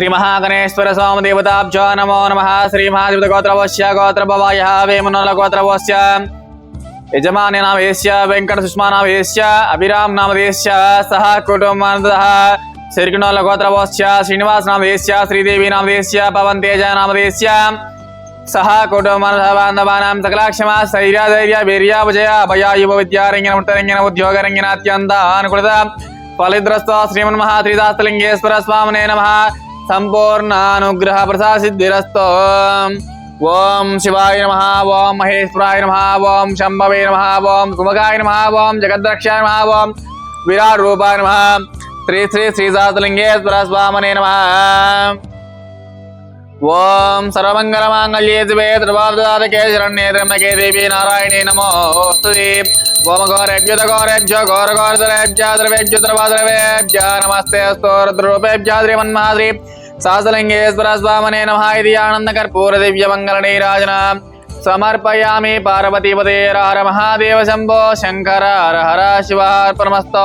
श्री महागणेश्वर स्वाम देवताभ्यो नमो नमः। श्री महादेव गोत्रवस्य गोत्रभवाय वेमनोल यजमान नाम नामदेश्य वेंकट सुषमा नाम नामदेश्य अभिराम नाम नामदेश्य सह कुटुंब कुटुम्बानन्दः श्रीकृणोल गोत्रवस्य श्रीनिवास नाम नामदेश्य श्रीदेवी नाम एस्य पवन तेज नाम नामदेश्य सह कुटुंब अनुदः बांधवानां सकलाक्षम कुटुम्बबान्धवानां धैर्य वीर्य, विजय, अभया, युव विद्यारङ्गिन उत्तरङ्गिन अत्यंत अनुकृत फलिद्रस्त श्रीमन श्रीमन्महा लिंगेश्वर स्वामिने नमः। संपूर्णानुग्रह प्रसासिद्धिरस्तु ओम शिवाय नम ओम महेश्वराय नम ओम शंभवे नम ओम सुमगाय नम ओम जगद्रक्षाय नम ओम विराट रूपाय नम। श्री श्री श्रीशास्त्रलिंगेश्वर स्वामने नम। ओम सर्वमंगलमांगल्ये शिवे त्रिभावदातके शरण्ये त्र्यम्बके देवी नारायणे नमोस्तुते ओम गौरेभ्युत गौरेभ्यो घोर घोरधरेभ्य द्रवेभ्युत द्रवाद्रवेभ्य नमस्ते स्तोरद्रूपेभ्य श्रीमन्माद्री సాసలింగేశ్వరస్వామనే నమ ఇది ఆనందకర్పూర దివ్యమంగళనీరాజన సమర్పయామి పార్వతీపతే హర మహాదేవ శంభో శంకర హర హర శివార్పణమస్తో